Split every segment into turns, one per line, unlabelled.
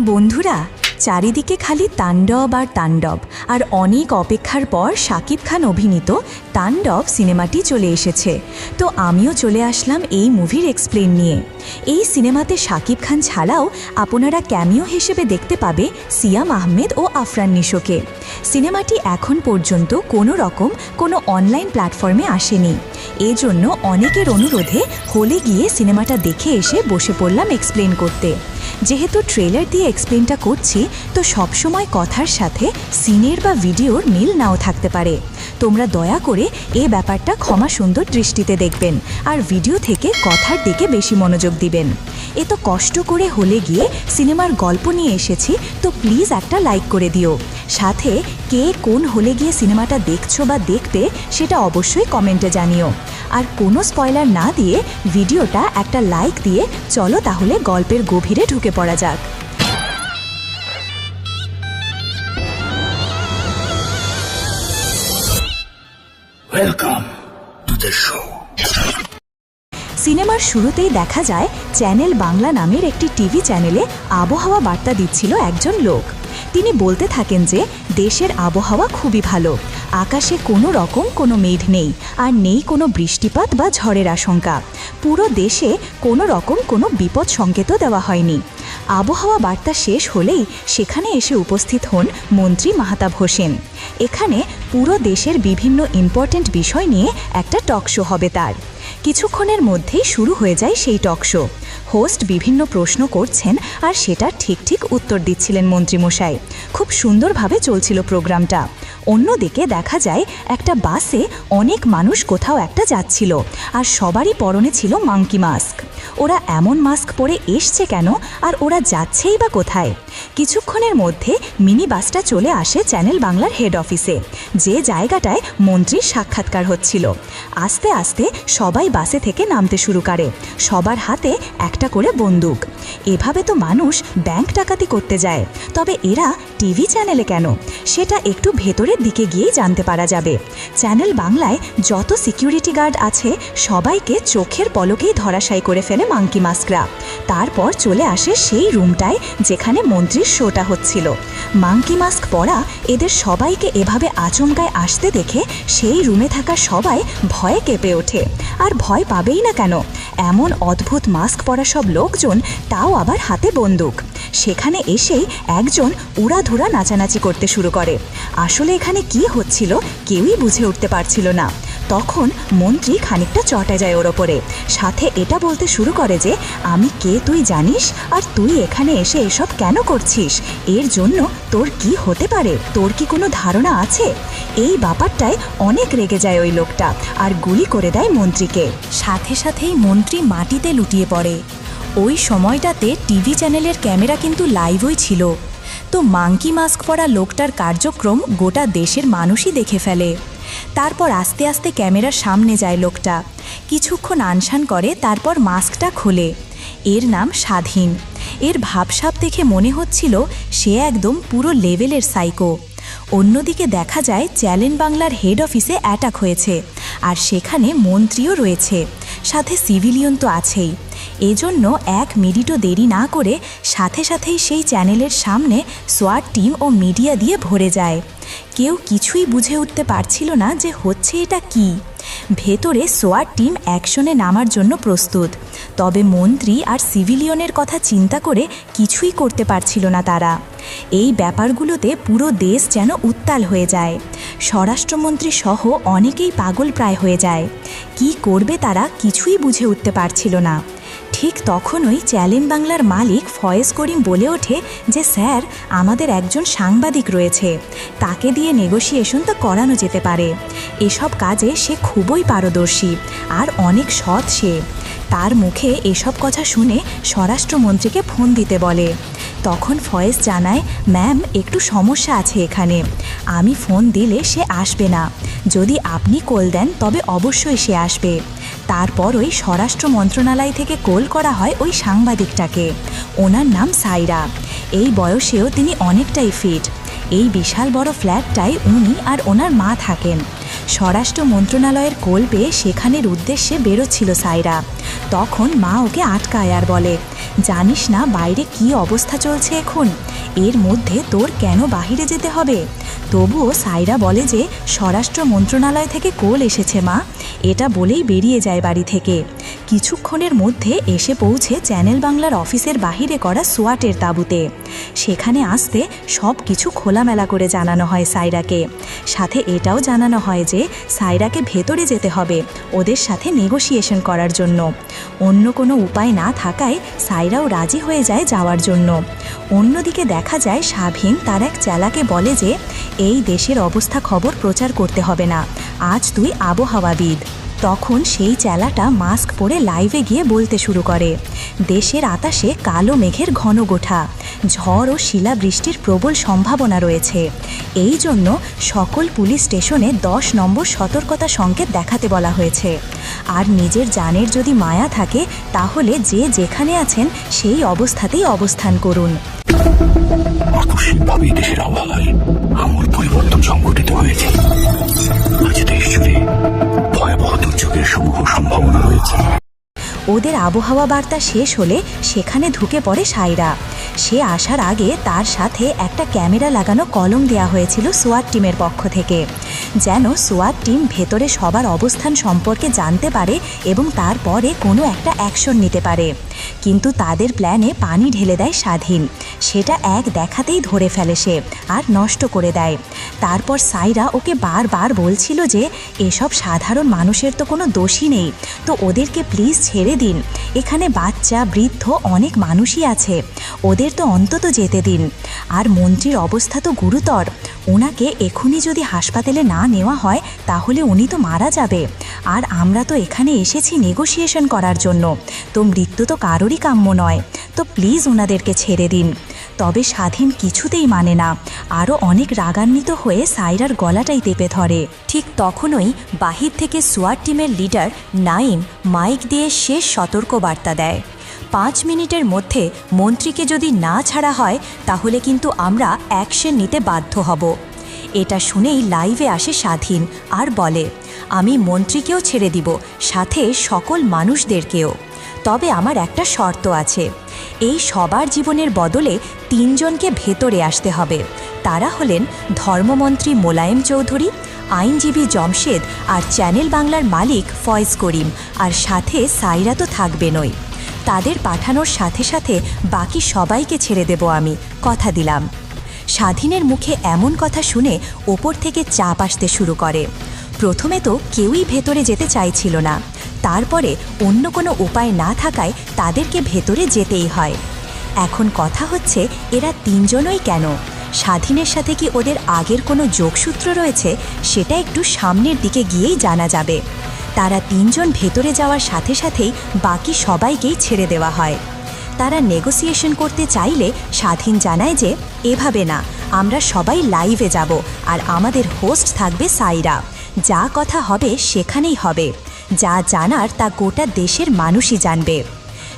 বন্ধুরা চারিদিকে খালি তাণ্ডব আর তাণ্ডব। আর অনেক অপেক্ষার পর শাকিব খান অভিনীত তাণ্ডব সিনেমাটি চলে এসেছে। তো আমিও চলে আসলাম এই মুভির এক্সপ্লেন নিয়ে। এই সিনেমাতে শাকিব খান ছাড়াও আপনারা ক্যামিও হিসেবে দেখতে পাবে সিয়াম আহমেদ ও আফরান নিশোকে। সিনেমাটি এখন পর্যন্ত কোনো রকম কোনো অনলাইন প্ল্যাটফর্মে আসেনি। এজন্য অনেকের অনুরোধে হলে গিয়ে সিনেমাটা দেখে এসে বসে পড়লাম এক্সপ্লেন করতে। যেহেতু ট্রেলার দিয়ে এক্সপ্লেনটা করছি তো সবসময় কথার সাথে সিনের বা ভিডিওর মিল নাও থাকতে পারে। তোমরা দয়া করে এ ব্যাপারটা ক্ষমা সুন্দর দৃষ্টিতে দেখবেন আর ভিডিও থেকে কথার দিকে বেশি মনোযোগ দিবেন। এ তো কষ্ট করে হলে গিয়ে সিনেমার গল্প নিয়ে এসেছি, তো প্লিজ একটা লাইক করে দিও। সাথে কে কোন হলে গিয়ে সিনেমাটা দেখছ বা দেখবে সেটা অবশ্যই কমেন্টে জানিও। আর কোনো স্পয়লার না দিয়ে ভিডিওটা একটা লাইক দিয়ে চলো তাহলে গল্পের গভীরে ঢুকে পড়া যাক।
Welcome to the show.
সিনেমার শুরুতেই দেখা যায়, চ্যানেল বাংলা নামের একটি টিভি চ্যানেলে আবহাওয়া বার্তা দিচ্ছিল একজন লোক। তিনি বলতে থাকেন যে, দেশের আবহাওয়া খুবই ভালো। আকাশে কোনো রকম কোনো মেঘ নেই, আর নেই কোনো বৃষ্টিপাত বা ঝড়ের আশঙ্কা। পুরো দেশে কোনো রকম কোনো বিপদ সংকেতও দেওয়া হয়নি। আবহাওয়া বার্তা শেষ হলেই সেখানে এসে উপস্থিত হন মন্ত্রী মাহতাব হোসেন। এখানে পুরো দেশের বিভিন্ন ইম্পর্ট্যান্ট বিষয় নিয়ে একটা টকশো হবে তার। কিছুক্ষণের মধ্যেই শুরু হয়ে যায় সেই টক শো হোস্ট বিভিন্ন প্রশ্ন করছেন আর সেটার ঠিক ঠিক উত্তর দিচ্ছিলেন মন্ত্রীমশাই। খুব সুন্দরভাবে চলছিল প্রোগ্রামটা। অন্যদিকে দেখা যায়, একটা বাসে অনেক মানুষ কোথাও একটা যাচ্ছিল আর সবারই পরনে ছিল মাঙ্কি মাস্ক ওরা এমন মাস্ক পরে এসছে কেন আর ওরা যাচ্ছেই বা কোথায়? কিছুক্ষণের মধ্যে মিনি বাসটা চলে আসে চ্যানেল বাংলার হেড অফিসে যে জায়গাটায় মন্ত্রীর সাক্ষাৎকার হচ্ছিল। আস্তে আস্তে সবাই বাসে থেকে নামতে শুরু করে। সবার হাতে একটা করে বন্দুক। এভাবে তো মানুষ ব্যাংক ডাকাতি করতে যায়। তবে এরা টিভি চ্যানেলে কেন? সেটা একটু ভেতরের দিকে গিয়েই জানতে পারা যাবে। চ্যানেল বাংলায় যত সিকিউরিটি গার্ড আছে, সবাইকে চোখের পলকেই ধরাশায়ী করে ফেলে মাঙ্কি মাস্করা। তারপর চলে আসে সেই রুমটায় যেখানে মন্ত্রীর শোটা হচ্ছিল। মাঙ্কি মাস্ক পরা এদের সবাইকে এভাবে আচমকায় আসতে দেখে সেই রুমে থাকা সবাই ভয়ে কেঁপে ওঠে। আর ভয় পাবেই না কেন? এমন অদ্ভুত মাস্ক পরা সব লোকজন, তাও আবার হাতে বন্দুক। সেখানে এসেই একজন উড়াধুরা নাচানাচি করতে শুরু করে। আসলে এখানে কি হচ্ছিল, কেউই বুঝে উঠতে পারছিল না। তখন মন্ত্রী খানিকটা চটে যায় ওর ওপরে। সাথে এটা বলতে শুরু করে যে, আমি কে তুই জানিস? আর তুই এখানে এসে এসব কেন করছিস? এর জন্য তোর কি হতে পারে? তোর কি কোনো ধারণা আছে? এই ব্যাপারটায় অনেক রেগে যায় ওই লোকটা আর গুলি করে দেয় মন্ত্রীকে। সাথে সাথেই মন্ত্রী মাটিতে লুটিয়ে পড়ে। ওই সময়টাতে টিভি চ্যানেলের ক্যামেরা কিন্তু লাইভই ছিল। তো মাঙ্কি মাস্ক পরা লোকটার কার্যক্রম গোটা দেশের মানুষই দেখে ফেলে। তারপর আস্তে আস্তে ক্যামেরার সামনে যায় লোকটা। কিছুক্ষণ আনশান করে, তারপর মাস্কটা খোলে। এর নাম স্বাধীন। এর ভাবসাব দেখে মনে হচ্ছিল সে একদম পুরো লেভেলের সাইকো অন্যদিকে দেখা যায়, চ্যালেন বাংলার হেড অফিসে অ্যাটাক হয়েছে। আর সেখানে মন্ত্রীও রয়েছে। সাথে সিভিলিয়ন তো আছেই। এজন্য এক মিনিটও দেরি না করে সাথে সাথেই সেই চ্যানেলের সামনে সোয়ার টিম ও মিডিয়া দিয়ে ভরে যায়। কেউ কিছুই বুঝে উঠতে পারছিল না যে হচ্ছে এটা কি। ভেতরে সোয়ার টিম অ্যাকশনে নামার জন্য প্রস্তুত। তবে মন্ত্রী আর সিভিলিয়নের কথা চিন্তা করে কিছুই করতে পারছিল না তারা। এই ব্যাপারগুলোতে পুরো দেশ যেন উত্তাল হয়ে যায়। স্বরাষ্ট্রমন্ত্রী সহ অনেকেই পাগল প্রায় হয়ে যায়। কি করবে তারা কিছুই বুঝে উঠতে পারছিল না। ঠিক তখনই চ্যালেন বাংলার মালিক ফয়েজ করিম বলে ওঠে যে, স্যার, আমাদের একজন সাংবাদিক রয়েছে। তাকে দিয়ে নেগোসিয়েশন তো করানো যেতে পারে। এসব কাজে সে খুবই পারদর্শী আর অনেক সৎ সে। তার মুখে এসব কথা শুনে স্বরাষ্ট্রমন্ত্রীকে ফোন দিতে বলে। তখন ফয়েজ জানায়, ম্যাম, একটু সমস্যা আছে এখানে। আমি ফোন দিলে সে আসবে না। যদি আপনি কল দেন, তবে অবশ্যই সে আসবে। তারপর ওই স্বরাষ্ট্র মন্ত্রণালয় থেকে কোল করা হয় ওই সাংবাদিকটাকে। ওনার নাম সাইরা। এই বয়সেও তিনি অনেকটাই ফিট। এই বিশাল বড় ফ্ল্যাটটায় উনি আর ওনার মা থাকেন। স্বরাষ্ট্র মন্ত্রণালয়ের কোল পেয়ে সেখানের উদ্দেশ্যে বেরোচ্ছিল সাইরা। তখন মা ওকে আটকায় আর বলে, জানিস না বাইরে কি অবস্থা চলছে এখন? এর মধ্যে তোর কেন বাহিরে যেতে হবে? তবুও সাইরা বলে যে স্বরাষ্ট্র মন্ত্রণালয় থেকে কোল এসেছে মা। এটা বলেই বেরিয়ে যায় বাড়ি থেকে। কিছুক্ষণের মধ্যে এসে পৌঁছে চ্যানেল বাংলার অফিসের বাহিরে করা সোয়াটের তাঁবুতে। সেখানে আসতে সব কিছু খোলামেলা করে জানানো হয় সাইরাকে। সাথে এটাও জানানো হয় যে, সাইরাকে ভেতরে যেতে হবে ওদের সাথে নেগোসিয়েশন করার জন্য। অন্য কোনো উপায় না থাকায় সাইরাও রাজি হয়ে যায় যাওয়ার জন্য। অন্যদিকে দেখা যায় স্বাভীন তার এক চেলাকে বলে যে, এই দেশের অবস্থা খবর প্রচার করতে হবে না। আজ তুই আবহাওয়াবিদ। তখন সেই চেলাটা মাস্ক পরে লাইভে গিয়ে বলতে শুরু করে। দেশের আকাশে কালো মেঘের ঘন গোঠা, ঝড় ও শিলাবৃষ্টির প্রবল সম্ভাবনা রয়েছে। এই জন্য সকল পুলিশ স্টেশনে দশ নম্বর সতর্কতা সংকেত দেখাতে বলা হয়েছে। আর নিজের জানের যদি মায়া থাকে, তাহলে যে যেখানে আছেন সেই অবস্থাতেই অবস্থান করুন।
আকস্মিকভাবে দেশের আবহাওয়ায় আমূল পরিবর্তন সংঘটিত হয়েছে। আজ দেশ জুড়ে ভয়াবহ দুর্যোগের সমূহ সম্ভাবনা রয়েছে।
ওদের আবহাওয়া বার্তা শেষ হলে সেখানে ঢুকে পড়ে সাইরা। সে আসার আগে তার সাথে একটা ক্যামেরা লাগানো কলম দেয়া হয়েছিল সোয়াট টিমের পক্ষ থেকে। যেন সোয়াট টিম ভেতরে সবার অবস্থান সম্পর্কে জানতে পারে এবং তারপরে কোনো একটা অ্যাকশন নিতে পারে। কিন্তু তাদের প্ল্যানে পানি ঢেলে দেয় স্বাধীন। সেটা এক দেখাতেই ধরে ফেলে সে, আর নষ্ট করে দেয়। তারপর সাইরা ওকে বারবার বলছিল যে, এসব সাধারণ মানুষের তো কোনো দোষই নেই। তো ওদেরকে প্লিজ ছেড়ে দিন। এখানে বাচ্চা, বৃদ্ধ অনেক মানুষই আছে। ওদের তো অন্তত যেতে দিন। আর মন্ত্রীর অবস্থা তো গুরুতর। ওনাকে এখনই যদি হাসপাতালে না নেওয়া হয়, তাহলে উনি তো মারা যাবে। আর আমরা তো এখানে এসেছি নেগোসিয়েশন করার জন্য। তো মৃত্যু তো কারোরই কাম্য নয়। তো প্লিজ ওনাদেরকে ছেড়ে দিন। তবে স্বাধীন কিছুতেই মানে না। আরও অনেক রাগান্বিত হয়ে সাইরার গলাটাই তেপে ধরে। ঠিক তখনই বাহির থেকে সোয়ার টিমের লিডার নাইম মাইক দিয়ে শেষ সতর্ক বার্তা দেয়। পাঁচ মিনিটের মধ্যে মন্ত্রীকে যদি না ছাড়া হয়, তাহলে কিন্তু আমরা অ্যাকশন নিতে বাধ্য হব। এটা শুনেই লাইভে আসে স্বাধীন আর বলে, আমি মন্ত্রীকেও ছেড়ে দিব, সাথে সকল মানুষদেরকেও। তবে আমার একটা শর্ত আছে, এই সবার জীবনের বদলে তিনজনকে ভেতরে আসতে হবে। তারা হলেন ধর্মমন্ত্রী মোলায়েম চৌধুরী, আইনজীবী জমশেদ আর চ্যানেল বাংলার মালিক ফয়েজ করিম, আর সাথে সাইরা তো থাকবেনই। তাদের পাঠানোর সাথে সাথে বাকি সবাইকে ছেড়ে দেব আমি, কথা দিলাম। স্বাধীনের মুখে এমন কথা শুনে ওপর থেকে চাপ আসতে শুরু করে। প্রথমে তো কেউই ভেতরে যেতে চাইছিল না। তারপরে অন্য কোনো উপায় না থাকায় তাদেরকে ভেতরে যেতেই হয়। এখন কথা হচ্ছে, এরা তিনজনই কেন? স্বাধীনের সাথে কি ওদের আগের কোনো যোগসূত্র রয়েছে, সেটা একটু সামনের দিকে গিয়েই জানা যাবে। তারা তিনজন ভেতরে যাওয়ার সাথে সাথেই বাকি সবাইকেই ছেড়ে দেওয়া হয়। তারা নেগোসিয়েশন করতে চাইলে স্বাধীন জানায় যে, এভাবে না, আমরা সবাই লাইভে যাব আর আমাদের হোস্ট থাকবে সাইরা। যা কথা হবে সেখানেই হবে। যা জানার তা গোটা দেশের মানুষই জানবে।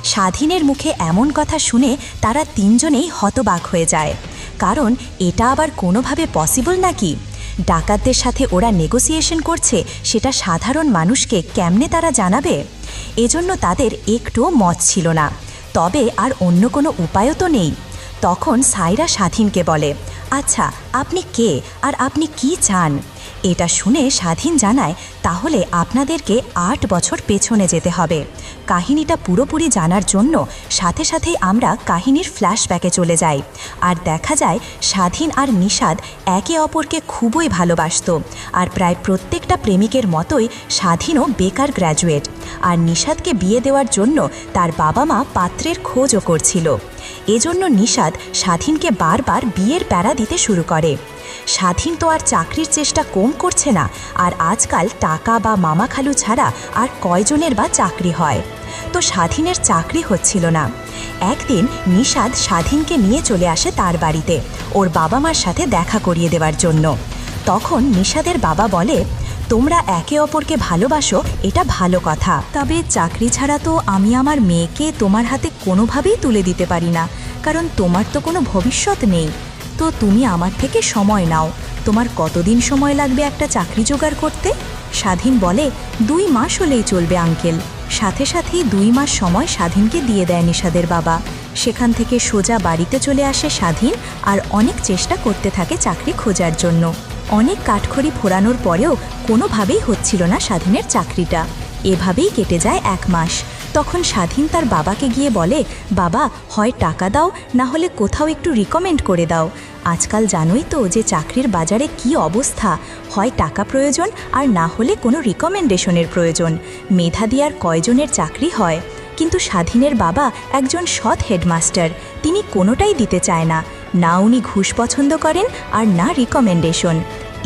স্বাধীনের মুখে এমন কথা শুনে তারা তিনজনেই হতবাক হয়ে যায়। কারণ এটা আবার কোনোভাবে পসিবল নাকি? ডাকাতদের সাথে ওরা নেগোসিয়েশন করছে, সেটা সাধারণ মানুষকে কেমনে তারা জানাবে? এজন্য তাদের একটুও মত ছিল না। তবে আর অন্য কোনো উপায়ও তো নেই। তখন সাইরা স্বাধীনকে বলে আচ্ছা আপনি কে? আর আপনি কি চান? এটা শুনে স্বাধীন জানায়, তাহলে আপনাদেরকে আট বছর পেছনে যেতে হবে। কাহিনীটা পুরোপুরি জানার জন্য সাথে সাথেই আমরা কাহিনীর ফ্ল্যাশব্যাকে চলে যাই। আর দেখা যায়, স্বাধীন আর নিষাদ একে অপরকে খুবই ভালোবাসত। আর প্রায় প্রত্যেকটা প্রেমিকের মতোই স্বাধীনও বেকার গ্র্যাজুয়েট। আর নিষাদকে বিয়ে দেওয়ার জন্য তার বাবা মা পাত্রের খোঁজও করছিল। এজন্য নিষাদ স্বাধীনকে বারবার বিয়ের প্যারা দিতে শুরু করে। স্বাধীন তো আর চাকরির চেষ্টা কম করছে না, আর আজকাল টাকা বা মামা খালু ছাড়া আর কয়জনের বা চাকরি হয়? তো স্বাধীনের চাকরি হচ্ছিল না। একদিন নিষাদ স্বাধীনকে নিয়ে চলে আসে তার বাড়িতে, ওর বাবা মার সাথে দেখা করিয়ে দেওয়ার জন্য। তখন নিষাদের বাবা বলে, তোমরা একে অপরকে ভালোবাসো, এটা ভালো কথা। তবে চাকরি ছাড়া তো আমি আমার মেয়েকে তোমার হাতে কোনোভাবেই তুলে দিতে পারি না, কারণ তোমার তো কোনো ভবিষ্যৎ নেই। তো তুমি আমার থেকে সময় নাও। তোমার কতদিন সময় লাগবে একটা চাকরি জোগাড় করতে? স্বাধীন বলে দুই মাস হলেই চলবে, আঙ্কেল। সাথে সাথেই দুই মাস সময় স্বাধীনকে দিয়ে দেয় নিষাদের বাবা। সেখান থেকে সোজা বাড়িতে চলে আসে স্বাধীন আর অনেক চেষ্টা করতে থাকে চাকরি খোঁজার জন্য। অনেক কাঠখড়ি ফোরানোর পরেও কোনোভাবেই হচ্ছিল না স্বাধীনের চাকরিটা। এভাবেই কেটে যায় এক মাস। তখন স্বাধীন তার বাবাকে গিয়ে বলে, বাবা, হয় টাকা দাও, না হলে কোথাও একটু রিকমেন্ড করে দাও। আজকাল জানোই তো যে চাকরির বাজারে কি অবস্থা। হয় টাকা প্রয়োজন, আর না হলে কোনো রিকমেন্ডেশনের প্রয়োজন। মেধা দিয়ার কয়জনের চাকরি হয়? কিন্তু স্বাধীনের বাবা একজন সৎ হেডমাস্টার তিনি কোনোটাই দিতে চায় না। না উনি ঘুষ পছন্দ করেন, আর না রিকমেন্ডেশন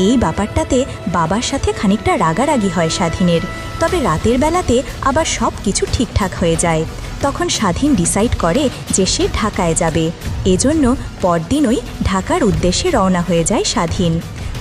এই ব্যাপারটাতে বাবার সাথে খানিকটা রাগারাগি হয় স্বাধীনের। তবে রাতের বেলাতে আবার সব কিছু ঠিকঠাক হয়ে যায়। তখন স্বাধীন ডিসাইড করে যে সে ঢাকায় যাবে। এজন্য পরদিনই ঢাকার উদ্দেশ্যে রওনা হয়ে যায় স্বাধীন।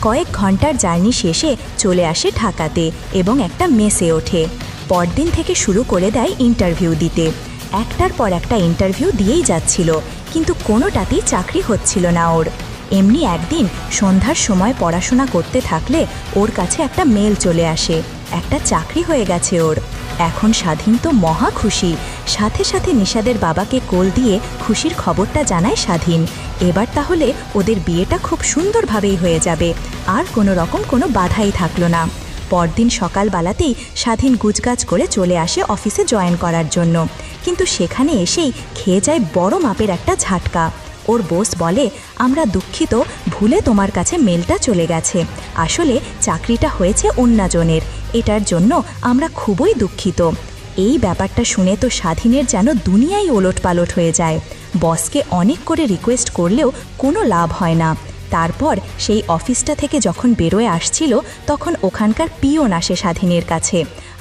কয়েক ঘণ্টার জার্নি শেষে চলে আসে ঢাকাতে এবং একটা মেসে ওঠে। পরদিন থেকে শুরু করে দেয় ইন্টারভিউ দিতে। একটার পর একটা ইন্টারভিউ দিয়েই যাচ্ছিল, কিন্তু কোনোটাতেই চাকরি হচ্ছিল না ওর। এমনি একদিন সন্ধ্যার সময় পড়াশোনা করতে থাকলে ওর কাছে একটা মেল চলে আসে। একটা চাকরি হয়ে গেছে ওর। এখন স্বাধীন তো মহা খুশি। সাথে সাথে নিষাদের বাবাকে কোল দিয়ে খুশির খবরটা জানায় স্বাধীন। এবার তাহলে ওদের বিয়েটা খুব সুন্দরভাবেই হয়ে যাবে। আর কোনো রকম কোনো বাধাই থাকল না। পরদিন সকালবেলাতেই স্বাধীন গুজগাছ করে চলে আসে অফিসে জয়েন করার জন্য। কিন্তু সেখানে এসেই খেয়ে যায় বড় মাপের একটা ঝাটকা। ওর বোস বলে, আমরা দুঃখিত, ভুলে তোমার কাছে মেলটা চলে গেছে। আসলে চাকরিটা হয়েছে অন্যজনের। এটার জন্য আমরা খুবই দুঃখিত। এই ব্যাপারটা শুনে তো স্বাধীনের যেন দুনিয়াই ওলট পালট হয়ে যায়। বসকে অনেক করে রিকোয়েস্ট করলেও কোনো লাভ হয় না। তারপর সেই অফিসটা থেকে যখন বেরোয় আসছিল, তখন ওখানকার পিয়ন আসে স্বাধীনের কাছে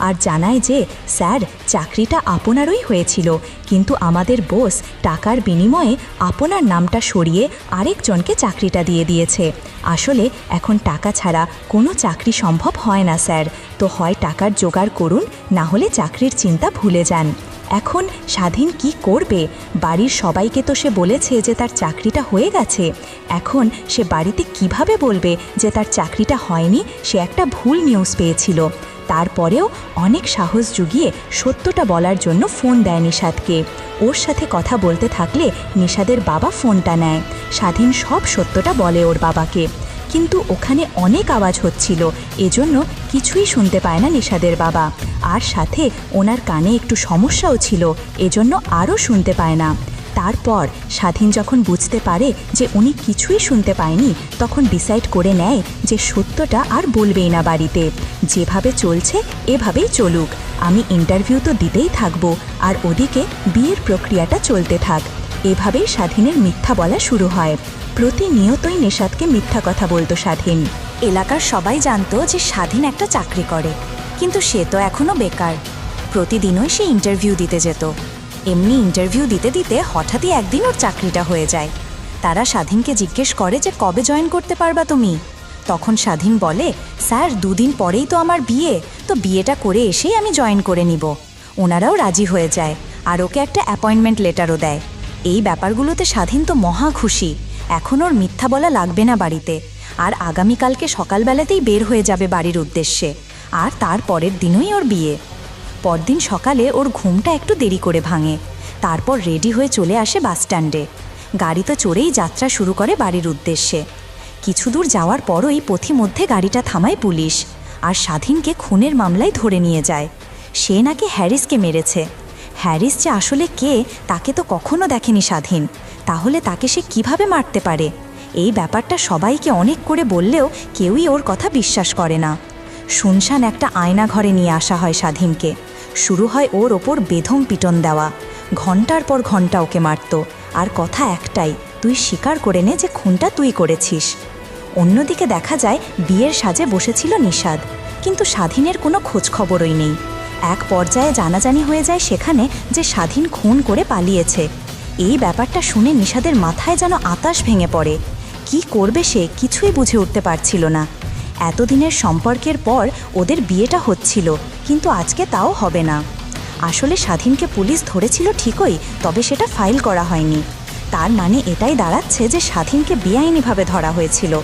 আর জানায় যে, স্যার, চাকরিটা আপনারই হয়েছিল, কিন্তু আমাদের বোস টাকার বিনিময়ে আপনার নামটা সরিয়ে আরেকজনকে চাকরিটা দিয়ে দিয়েছে। আসলে এখন টাকা ছাড়া কোনো চাকরি সম্ভব হয় না, স্যার। তো হয় টাকার জোগাড় করুন, না হলে চাকরির চিন্তা ভুলে যান। এখন স্বাধীন কি করবে? বাড়ির সবাইকে তো সে বলেছে যে তার চাকরিটা হয়ে গেছে। এখন সে বাড়িতে কীভাবে বলবে যে তার চাকরিটা হয়নি? সে একটা ভুল নিউজ পেয়েছিল। তারপরেও অনেক সাহস জুগিয়ে সত্যটা বলার জন্য ফোন দেয় নিষাদকে। ওর সাথে কথা বলতে থাকলে নিষাদের বাবা ফোনটা নেয়। স্বাধীন সব সত্যটা বলে ওর বাবাকে। কিন্তু ওখানে অনেক আওয়াজ হচ্ছিল। এজন্য কিছুই শুনতে পায় না নিষাদের বাবা। আর সাথে ওনার কানে একটু সমস্যাও ছিল, এজন্য আরও শুনতে পায় না। তারপর স্বাধীন যখন বুঝতে পারে যে উনি কিছুই শুনতে পায়নি, তখন ডিসাইড করে নেয় যে সত্যটা আর বলবেই না বাড়িতে। যেভাবে চলছে, এভাবেই চলুক। আমি ইন্টারভিউ তো দিতেই থাকব, আর ওদিকে বিয়ের প্রক্রিয়াটা চলতে থাক। এভাবেই স্বাধীনের মিথ্যা বলা শুরু হয়। প্রতিনিয়তই নিষাদকে মিথ্যা কথা বলতো স্বাধীন। এলাকার সবাই জানতো যে স্বাধীন একটা চাকরি করে, কিন্তু সে তো এখনও বেকার। প্রতিদিনই সে ইন্টারভিউ দিতে যেত। এমনি ইন্টারভিউ দিতে দিতে হঠাৎই একদিন ওর চাকরিটা হয়ে যায়। তারা স্বাধীনকে জিজ্ঞেস করে যে, কবে জয়েন করতে পারবা তুমি? তখন স্বাধীন বলে, স্যার, দুদিন পরেই তো আমার বিয়ে, তো বিয়েটা করে এসেই আমি জয়েন করে নিব। ওনারাও রাজি হয়ে যায়, আর ওকে একটা অ্যাপয়েন্টমেন্ট লেটারও দেয়। এই ব্যাপারগুলোতে স্বাধীন তো মহা খুশি। এখন ওর মিথ্যা বলা লাগবে না বাড়িতে। আর আগামীকালকে সকালবেলাতেই বের হয়ে যাবে বাড়ির উদ্দেশ্যে। আর তার পরের দিনই ওর বিয়ে। পরদিন সকালে ওর ঘুমটা একটু দেরি করে ভাঙে। তারপর রেডি হয়ে চলে আসে বাসস্ট্যান্ডে গাড়িতে চড়েই যাত্রা শুরু করে বাড়ির উদ্দেশ্যে। কিছু দূর যাওয়ার পরই পথিমধ্যে গাড়িটা থামায় পুলিশ। আর স্বাধীনকে খুনের মামলায় ধরে নিয়ে যায়। সে নাকি হ্যারিসকে মেরেছে। হ্যারিস যে আসলে কে, তাকে তো কখনো দেখেনি স্বাধীন। তাহলে তাকে সে কীভাবে মারতে পারে? এই ব্যাপারটা সবাইকে অনেক করে বললেও কেউই ওর কথা বিশ্বাস করে না। শুনশান একটা আয়না ঘরে নিয়ে আসা হয় স্বাধীনকে। শুরু হয় ওর ওপর বেধম পিটন দেওয়া। ঘণ্টার পর ঘণ্টা ওকে মারত। আর কথা একটাই, তুই স্বীকার করে নে যে খুনটা তুই করেছিস। অন্যদিকে দেখা যায়, বিয়ের সাজে বসেছিল নিষাদ। কিন্তু স্বাধীনের কোনো খোঁজ খবরই নেই। এক পর্যায়ে জানাজানি হয়ে যায় সেখানে যে স্বাধীন খুন করে পালিয়েছে। এই ব্যাপারটা শুনে নিষাদের মাথায় যেন আতাস ভেঙে পড়ে। কি করবে সে কিছুই বুঝে উঠতে পারছিল না। এতদিনের সম্পর্কের পর ওদের বিয়েটা হচ্ছিল, কিন্তু আজকে তাও হবে না। আসলে স্বাধীনকে পুলিশ ধরেছিল ঠিকই, তবে সেটা ফাইল করা হয়নি। তার মানে এটাই দাঁড়াচ্ছে যে স্বাধীনকে বেআইনিভাবে ধরা হয়েছিল।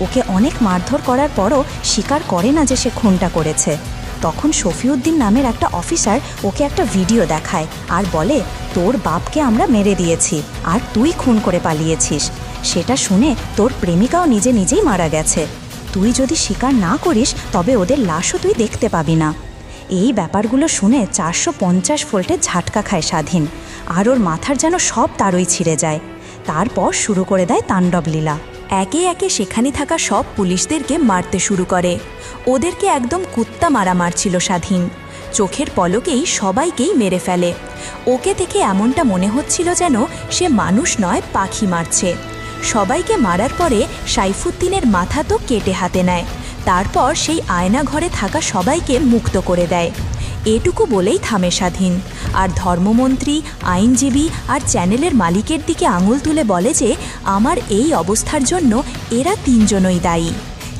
ওকে অনেক মারধর করার পরও স্বীকার করে না যে সে খুনটা করেছে। তখন শফিউদ্দিন নামের একটা অফিসার ওকে একটা ভিডিও দেখায় আর বলে, তোর বাপকে আমরা মেরে দিয়েছি আর তুই খুন করে পালিয়েছিস। সেটা শুনে তোর প্রেমিকাও নিজে নিজেই মারা গেছে। তুই যদি স্বীকার না করিস, তবে ওদের লাশও তুই দেখতে পাবি না। এই ব্যাপারগুলো শুনে চারশো পঞ্চাশ ভোল্টের ঝাটকা খায় স্বাধীন। আর ওর মাথার যেন সব তারই ছিঁড়ে যায়। তারপর শুরু করে দেয় তাণ্ডব লীলা একে একে সেখানে থাকা সব পুলিশদেরকে মারতে শুরু করে। ওদেরকে একদম কুত্তা মারা মারছিল স্বাধীন। চোখের পলকেই সবাইকেই মেরে ফেলে। ওকে থেকে এমনটা মনে হচ্ছিল যেন সে মানুষ নয়, পাখি মারছে। সবাইকে মারার পরে সাইফুদ্দিনের মাথা তো কেটে হাতে নেয়। তারপর সেই আয়না ঘরে থাকা সবাইকে মুক্ত করে দেয়। এটুকু বলেই থামে স্বাধীন। আর ধর্মমন্ত্রী, আইনজীবী আর চ্যানেলের মালিকের দিকে আঙুল তুলে বলে যে, আমার এই অবস্থার জন্য এরা তিনজনই দায়ী।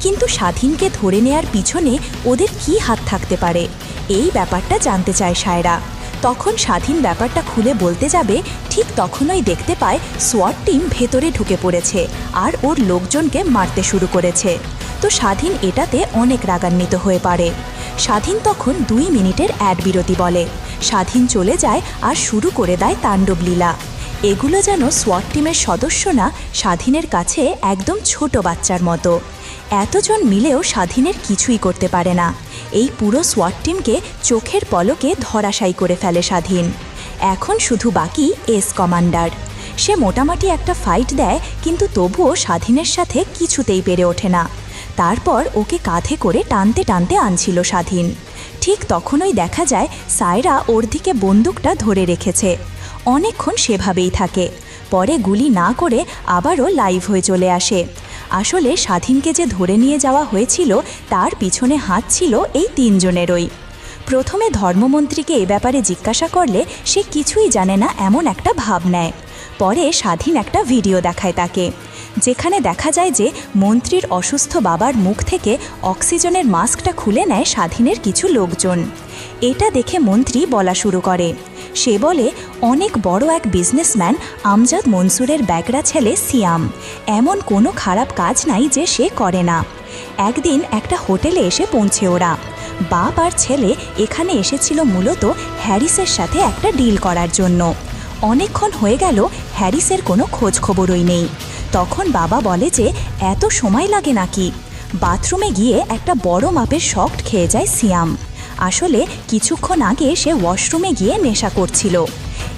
কিন্তু স্বাধীনকে ধরে নেয়ার পিছনে ওদের কি হাত থাকতে পারে? এই ব্যাপারটা জানতে চায় সায়রা। তখন স্বাধীন ব্যাপারটা খুলে বলতে যাবে, ঠিক তখনই দেখতে পায় সোয়াট টিম ভেতরে ঢুকে পড়েছে আর ওর লোকজনকে মারতে শুরু করেছে। তো স্বাধীন এটাতে অনেক রাগান্বিত হয়ে পারে। স্বাধীন তখন দুই মিনিটের অ্যাড বিরতি বলে। স্বাধীন চলে যায় আর শুরু করে দেয় তাণ্ডব লীলা। এগুলো যেন সোয়াট টিমের সদস্য না, স্বাধীনের কাছে একদম ছোট বাচ্চার মতো। এতজন মিলেও স্বাধীনের কিছুই করতে পারে না। এই পুরো সোয়াট টিমকে চোখের পলকে ধরাশায়ী করে ফেলে স্বাধীন। এখন শুধু বাকি এস কমান্ডার সে মোটামুটি একটা ফাইট দেয়, কিন্তু তবুও স্বাধীনের সাথে কিছুতেই পেরে ওঠে না। তারপর ওকে কাঁধে করে টানতে টানতে আনছিল স্বাধীন। ঠিক তখনই দেখা যায় সায়রা ওর দিকে বন্দুকটা ধরে রেখেছে। অনেকক্ষণ সেভাবেই থাকে। পরে গুলি না করে আবারও লাইভ হয়ে চলে আসে। আসলে স্বাধীনকে যে ধরে নিয়ে যাওয়া হয়েছিল, তার পিছনে হাত ছিল এই তিনজনেরই। প্রথমে ধর্মমন্ত্রীকে এ ব্যাপারে জিজ্ঞাসা করলে সে কিছুই জানে না, এমন একটা ভাব নেয়। পরে স্বাধীন একটা ভিডিও দেখায় তাকে। যেখানে দেখা যায় যে মন্ত্রীর অসুস্থ বাবার মুখ থেকে অক্সিজেনের মাস্কটা খুলে নেয় স্বাধীনের কিছু লোকজন। এটা দেখে মন্ত্রী বলা শুরু করে। সে বলে, অনেক বড় এক বিজনেসম্যান আমজাদ মনসুরের ব্যাগরা ছেলে সিয়াম। এমন কোনো খারাপ কাজ নাই যে সে করে না। একদিন একটা হোটেলে এসে পৌঁছে ওরা। বাপ আর ছেলে এখানে এসেছিল মূলত হ্যারিসের সাথে একটা ডিল করার জন্য। অনেকক্ষণ হয়ে গেল, হ্যারিসের কোনো খোঁজ খবরই নেই। তখন বাবা বলে যে, এত সময় লাগে নাকি? বাথরুমে গিয়ে একটা বড় মাপের শক্ট খেয়ে যায় সিয়াম। আসলে কিছুক্ষণ আগে সে ওয়াশরুমে গিয়ে নেশা করছিল।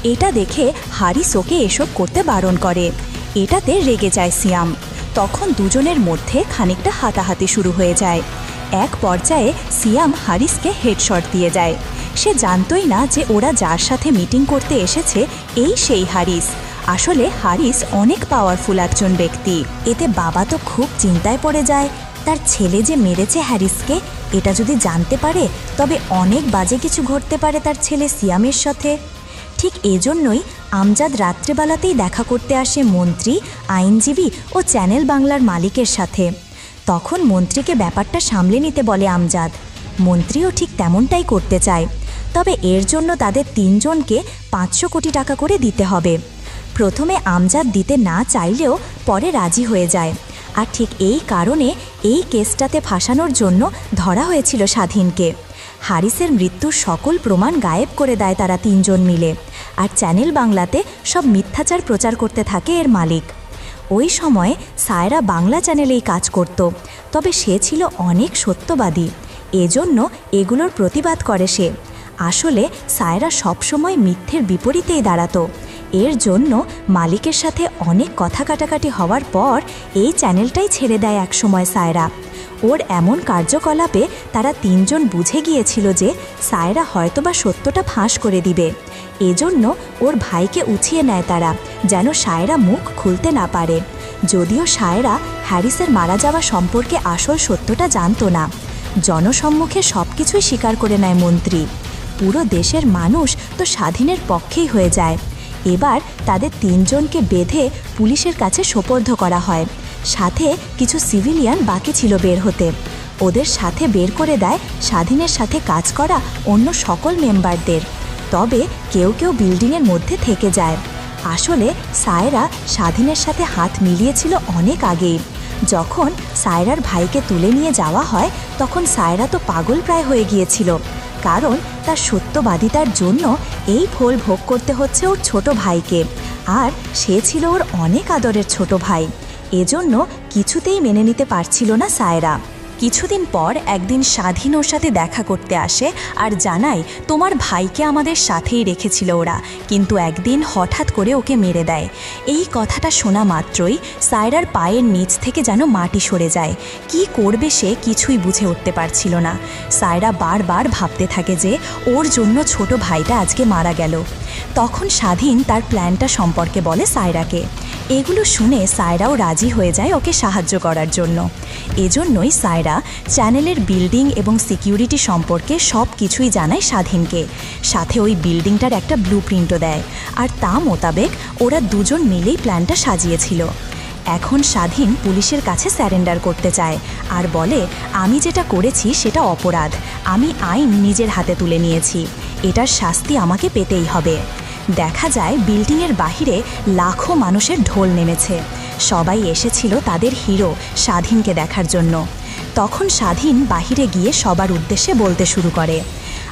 এটা দেখে হারিস ওকে এসব করতে বারণ করে। এটাতে রেগে যায় সিয়াম। তখন দুজনের মধ্যে খানিকটা হাতাহাতি শুরু হয়ে যায়। এক পর্যায়ে সিয়াম হারিসকে হেডশট দিয়ে যায়। সে জানতই না যে ওরা যার সাথে মিটিং করতে এসেছে, এই সেই হারিস। আসলে হারিস অনেক পাওয়ারফুল একজন ব্যক্তি। এতে বাবা তো খুব চিন্তায় পড়ে যায়। তার ছেলে যে মেরেছে হ্যারিসকে, এটা যদি জানতে পারে, তবে অনেক বাজে কিছু ঘটতে পারে তার ছেলে সিয়ামের সাথে। ঠিক এজন্যই আমজাদ রাত্রেবেলাতেই দেখা করতে আসে মন্ত্রী, আইনজীবী ও চ্যানেল বাংলার মালিকের সাথে। তখন মন্ত্রীকে ব্যাপারটা সামলে নিতে বলে আমজাদ। মন্ত্রীও ঠিক তেমনটাই করতে চায়। তবে এর জন্য তাদের তিনজনকে পাঁচশো কোটি টাকা করে দিতে হবে। প্রথমে আমজাদ দিতে না চাইলেও পরে রাজি হয়ে যায়। আর ঠিক এই কারণে এই কেসটাতে ফাঁসানোর জন্য ধরা হয়েছিল স্বাধীনকে। হারিসের মৃত্যুর সকল প্রমাণ গায়েব করে দেয় তারা তিনজন মিলে। আর চ্যানেল বাংলাতে সব মিথ্যাচার প্রচার করতে থাকে এর মালিক। ওই সময়ে সায়রা বাংলা চ্যানেলেই কাজ করত। তবে সে ছিল অনেক সত্যবাদী। এজন্য এগুলোর প্রতিবাদ করে সে। আসলে সায়রা সবসময় মিথ্যের বিপরীতেই দাঁড়াতো। এর জন্য মালিকের সাথে অনেক কথা কাটাকাটি হওয়ার পর এই চ্যানেলটাই ছেড়ে দেয় একসময় সায়রা। ওর এমন কার্যকলাপে তারা তিনজন বুঝে গিয়েছিল যে সায়রা হয়তোবা সত্যটা ফাঁস করে দিবে। এজন্য ওর ভাইকে উছিয়ে নেয় তারা, যেন সায়রা মুখ খুলতে না পারে। যদিও সায়রা হ্যারিসের মারা যাওয়া সম্পর্কে আসল সত্যটা জানতো না। জনসম্মুখে সব কিছুই স্বীকার করে নেয় মন্ত্রী। পুরো দেশের মানুষ তো স্বাধীনের পক্ষেই হয়ে যায়। এবার তাদের তিনজনকে বেঁধে পুলিশের কাছে সোপর্দ করা হয়। সাথে কিছু সিভিলিয়ান বাকি ছিল বের হতে। ওদের সাথে বের করে দেয় স্বাধীনের সাথে কাজ করা অন্য সকল মেম্বারদের। তবে কেউ কেউ বিল্ডিংয়ের মধ্যে থেকে যায়। আসলে সায়রা স্বাধীনের সাথে হাত মিলিয়েছিল অনেক আগেই। যখন সায়রার ভাইকে তুলে নিয়ে যাওয়া হয়, তখন সায়রা তো পাগল প্রায় হয়ে গিয়েছিল। কারণ তার সত্যবাদিতার জন্য এই ফল ভোগ করতে হচ্ছে ওর ছোট ভাইকে। আর সে ছিল ওর অনেক আদরের ছোট ভাই। এজন্য কিছুতেই মেনে নিতে পারছিল না সায়রা। কিছুদিন পর একদিন স্বাধীন ওর সাথে দেখা করতে আসে আর জানায়, তোমার ভাইকে আমাদের সাথেই রেখেছিল ওরা। কিন্তু একদিন হঠাৎ করে ওকে মেরে দেয়। এই কথাটা শোনা মাত্রই সায়রার পায়ের নিচ থেকে যেন মাটি সরে যায়। কি করবে সে কিছুই বুঝে উঠতে পারছিল না। সায়রা বারবার ভাবতে থাকে যে ওর জন্য ছোট ভাইটা আজকে মারা গেল। তখন স্বাধীন তার প্ল্যানটা সম্পর্কে বলে সায়রাকে। এগুলো শুনে সায়রাও রাজি হয়ে যায় ওকে সাহায্য করার জন্য। এজন্যই সায়রা চ্যানেলের বিল্ডিং এবং সিকিউরিটি সম্পর্কে সব কিছুই জানায় স্বাধীনকে। সাথে ওই বিল্ডিংটার একটা ব্লু প্রিন্টও দেয়। আর তা মোতাবেক ওরা দুজন মিলেই প্ল্যানটা সাজিয়েছিল। এখন স্বাধীন পুলিশের কাছে স্যারেন্ডার করতে চায় আর বলে, আমি যেটা করেছি সেটা অপরাধ। আমি আইন নিজের হাতে তুলে নিয়েছি। এটার শাস্তি আমাকে পেতেই হবে। দেখা যায় বিল্ডিংয়ের বাহিরে লাখো মানুষের ঢোল নেমেছে। সবাই এসেছিল তাদের হিরো স্বাধীনকে দেখার জন্য। তখন স্বাধীন বাহিরে গিয়ে সবার উদ্দেশ্যে বলতে শুরু করে।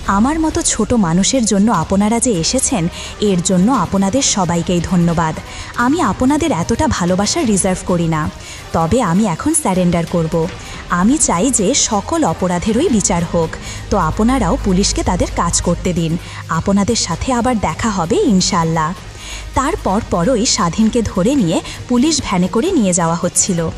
আমার মতো ছোট মানুষের জন্য আপনারা যে এসেছেন, এর জন্য আপনাদের সবাইকেই ধন্যবাদ। আমি আপনাদের এতটা ভালোবাসা রিজার্ভ করি না। তবে আমি এখন স্যারেন্ডার করব। আমি চাই যে সকল অপরাধেরই বিচার হোক। তো আপনারাও পুলিশকে তাদের কাজ করতে দিন। আপনাদের সাথে আবার দেখা হবে ইনশাল্লাহ তারপর পরই স্বাধীনকে ধরে নিয়ে পুলিশ ভ্যানে করে নিয়ে যাওয়া হচ্ছিল।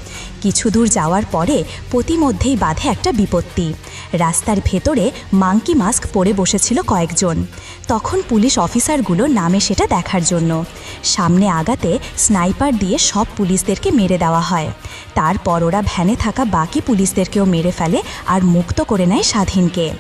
কিছু দূর যাওয়ার পরে প্রতিমধ্যেই বাধে একটা বিপত্তি। রাস্তার ভেতরে মাঙ্কি মাস্ক পরে বসেছিল কয়েকজন। তখন পুলিশ অফিসারগুলো নামে সেটা দেখার জন্য। সামনে আগাতে স্নাইপার দিয়ে সব পুলিশদেরকে মেরে দেওয়া হয়। তারপর ওরা ভ্যানে থাকা বাকি পুলিশদেরকেও মেরে ফেলে আর মুক্ত করে নেয় স্বাধীনকে।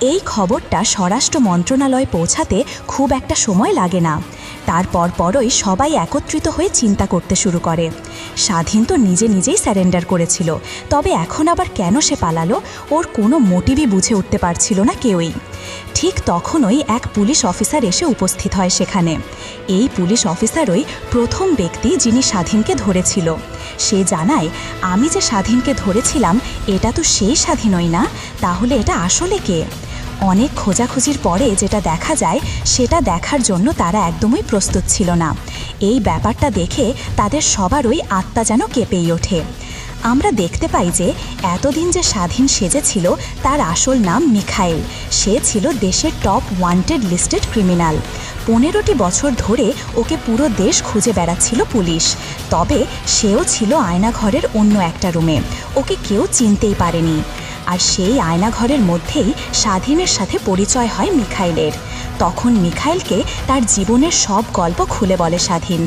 এই খবরটা স্বরাষ্ট্র মন্ত্রণালয়ে পৌঁছাতে খুব একটা সময় লাগে না। তারপর পরই সবাই একত্রিত হয়ে চিন্তা করতে শুরু করে। স্বাধীন তো নিজে নিজেই স্যারেন্ডার করেছিল, তবে এখন আবার কেন সে পালালো, ওর কোনো মোটিভই বুঝে উঠতে পারছিল না কেউই। ঠিক তখনই এক পুলিশ অফিসার এসে উপস্থিত হয় সেখানে। এই পুলিশ অফিসারই প্রথম ব্যক্তি যিনি স্বাধীনকে ধরেছিল। সে জানায়, আমি যে স্বাধীনকে ধরেছিলাম, এটা তো সেই স্বাধীনই না, তাহলে এটা আসলে কে? অনেক খোঁজাখুঁজির পরে যেটা দেখা যায়, সেটা দেখার জন্য তারা একদমই প্রস্তুত ছিল না। এই ব্যাপারটা দেখে তাদের সবারই আত্মা যেন কেঁপেই ওঠে। আমরা দেখতে পাই যে, এতদিন যে স্বাধীন সেজেছিল, তার আসল নাম মিখাইল। সে ছিল দেশের টপ ওয়ান্টেড লিস্টেড ক্রিমিনাল পনেরোটি বছর ধরে ওকে পুরো দেশ খুঁজে বেড়াচ্ছিল পুলিশ। তবে সেও ছিল আয়নাঘরের অন্য একটা রুমে। ওকে কেউ চিনতেই পারেনি। আর সেই আয়নাঘরের মধ্যেই স্বাধীনের সাথে পরিচয় হয় মিখাইলের। তখন মিখাইলকে তার জীবনের সব গল্প খুলে বলে স্বাধীন।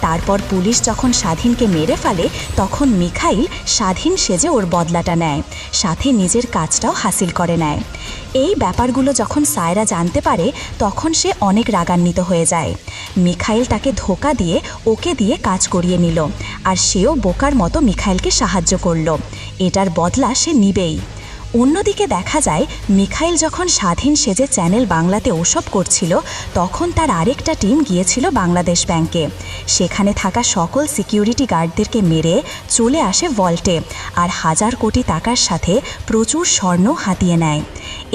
তারপর পুলিশ যখন স্বাধীনকে মেরে ফেলে, তখন মিখাইল স্বাধীন সেজে ওর বদলাটা নেয়, সাথে নিজের কাজটাও হাসিল করে নেয়। এই ব্যাপারগুলো যখন সায়রা জানতে পারে, তখন সে অনেক রাগান্বিত হয়ে যায়। মিখাইল তাকে ধোকা দিয়ে ওকে দিয়ে কাজ করিয়ে নিল, আর সেও বোকার মতো মিখাইলকে সাহায্য করল। এটার বদলা সে নিবেই। অন্যদিকে দেখা যায়, মিখাইল যখন স্বাধীন সেজে চ্যানেল বাংলাতে ওসব করছিল, তখন তার আরেকটা টিম গিয়েছিল বাংলাদেশ ব্যাংকে। সেখানে থাকা সকল সিকিউরিটি গার্ডদেরকে মেরে চলে আসে ভল্টে আর হাজার কোটি টাকার সাথে প্রচুর স্বর্ণ হাতিয়ে নেয়।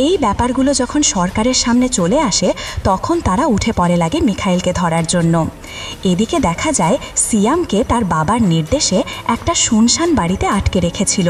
এই ব্যাপারগুলো যখন সরকারের সামনে চলে আসে, তখন তারা উঠে পড়ে লাগে মিখাইলকে ধরার জন্য। এদিকে দেখা যায়, সিয়ামকে তার বাবার নির্দেশে একটা শুনশান বাড়িতে আটকে রেখেছিল।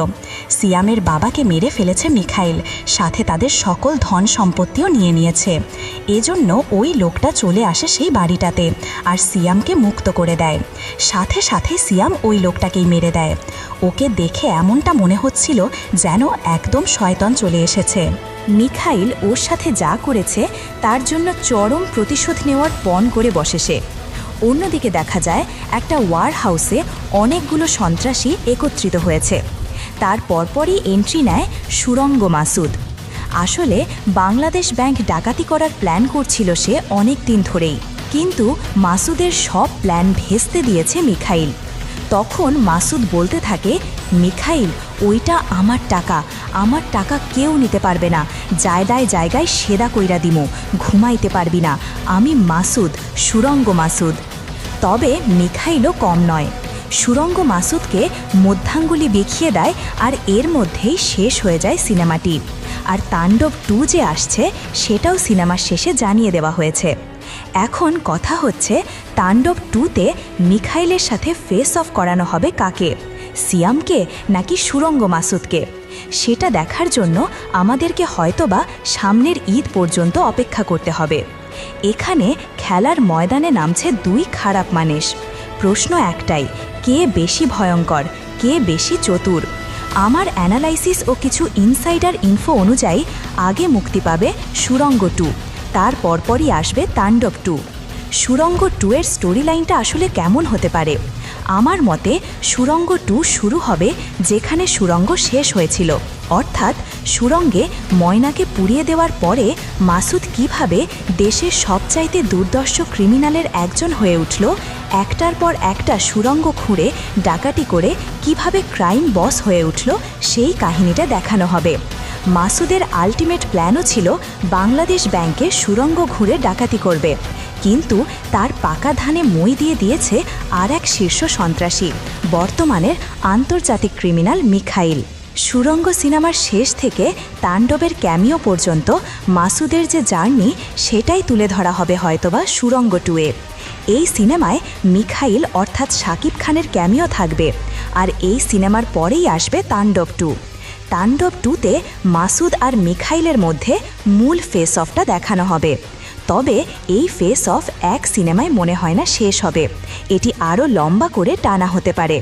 সিয়ামের বাবাকে মেরে ফেলেছে মিখাইল। সাথে তাদের সকল ধন সম্পত্তিও নিয়ে নিয়েছে। এজন্য ওই লোকটা চলে আসে সেই বাড়িটাতে আর সিয়ামকে মুক্ত করে দেয়। সাথে সাথে সিয়াম ওই লোকটাকেই মেরে দেয়। ওকে দেখে এমনটা মনে হচ্ছিল যেন একদম শয়তন চলে এসেছে। মিখাইল ওর সাথে যা করেছে তার জন্য চরম প্রতিশোধ নেওয়ার পণ করে বসে সে। অন্যদিকে দেখা যায় একটা ওয়ার হাউসে অনেকগুলো সন্ত্রাসী একত্রিত হয়েছে। তার পরপরই এন্ট্রি নেয় সুরঙ্গ মাসুদ। আসলে বাংলাদেশ ব্যাংক ডাকাতি করার প্ল্যান করছিল সে অনেক দিন ধরেই। কিন্তু মাসুদের সব প্ল্যান ভেস্তে দিয়েছে মিখাইল। তখন মাসুদ বলতে থাকে, মিখাইল, ওইটা আমার টাকা। আমার টাকা কেউ নিতে পারবে না। জায়গায় জায়গায় সেদা কইরা দিমু। ঘুমাইতে পারবি না। আমি মাসুদ, সুরঙ্গ মাসুদ। তবে মিখাইলও কম নয়। সুরঙ্গ মাসুদকে মধ্যাঙ্গুলি দেখিয়ে দেয় আর এর মধ্যেই শেষ হয়ে যায় সিনেমাটি। আর তাণ্ডব টু যে আসছে, সেটাও সিনেমার শেষে জানিয়ে দেওয়া হয়েছে। এখন কথা হচ্ছে, তাণ্ডব টুতে মিখাইলের সাথে ফেস অফ করানো হবে কাকে? সিয়ামকে নাকি সুরঙ্গ মাসুদকে? সেটা দেখার জন্য আমাদেরকে হয়তোবা সামনের ঈদ পর্যন্ত অপেক্ষা করতে হবে। এখানে খেলার ময়দানে নামছে দুই খারাপ মানুষ। প্রশ্ন একটাই কে বেশি ভয়ঙ্কর, কে বেশি চতুর? আমার অ্যানালাইসিস ও কিছু ইনসাইডার ইনফো অনুযায়ী আগে মুক্তি পাবে সুরঙ্গ টু, তার পরপরই আসবে তাণ্ডব টু। সুরঙ্গ টু এর স্টোরি লাইনটা আসলে কেমন হতে পারে? আমার মতে, সুরঙ্গ টু শুরু হবে যেখানে সুরঙ্গ শেষ হয়েছিল। অর্থাৎ, সুরঙ্গে ময়নাকে পুড়িয়ে দেওয়ার পরে মাসুদ কীভাবে দেশের সবচাইতে দুর্দর্শ ক্রিমিনালের একজন হয়ে উঠল, একটার পর একটা সুরঙ্গ খুঁড়ে ডাকাতি করে কীভাবে ক্রাইম বস হয়ে উঠল, সেই কাহিনীটা দেখানো হবে। মাসুদের আলটিমেট প্ল্যানও ছিল বাংলাদেশ ব্যাংকে সুরঙ্গ ঘুরে ডাকাতি করবে। কিন্তু তার পাকা ধানে মই দিয়ে দিয়েছে আর এক শীর্ষ সন্ত্রাসী, বর্তমানের আন্তর্জাতিক ক্রিমিনাল মিখাইল। সুরঙ্গ সিনেমার শেষ থেকে তাণ্ডবের ক্যামিও পর্যন্ত মাসুদের যে জার্নি, সেটাই তুলে ধরা হবে হয়তোবা সুরঙ্গ টুয়ে এই সিনেমায় মিখাইল অর্থাৎ শাকিব খানের ক্যামিও থাকবে, আর এই সিনেমার পরেই আসবে তাণ্ডব টু। তাণ্ডব টুতে মাসুদ আর মিখাইলের মধ্যে মূল ফেস অফটা দেখানো হবে। তবে এই ফেস অফ এক সিনেমায় মনে হয় না শেষ হবে। এটি আরও লম্বা করে টানা হতে পারে।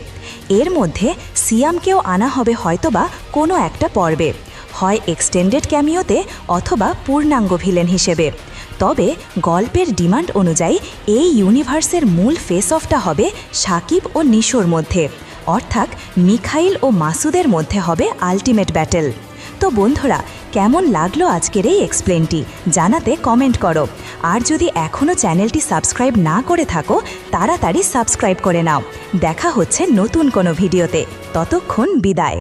এর মধ্যে সিয়ামকেও আনা হবে হয়তোবা কোনো একটা পর্বে। হয় এক্সটেন্ডেড ক্যামিওতে অথবা পূর্ণাঙ্গ ভিলেন হিসেবে। তবে গল্পের ডিমান্ড অনুযায়ী এই ইউনিভার্সের মূল ফেস অফটা হবে সাকিব ও নিশোর মধ্যে। অর্থাৎ মিখাইল ও মাসুদের মধ্যে হবে আলটিমেট ব্যাটেল। তো বন্ধুরা, কেমন লাগল আজকের এই এক্সপ্লেনটি? জানাতে কমেন্ট করো। আর যদি এখনও চ্যানেলটি সাবস্ক্রাইব না করে থাকো, তাড়াতাড়ি সাবস্ক্রাইব করে নাও। দেখা হচ্ছে নতুন কোনো ভিডিওতে। ততক্ষণ বিদায়।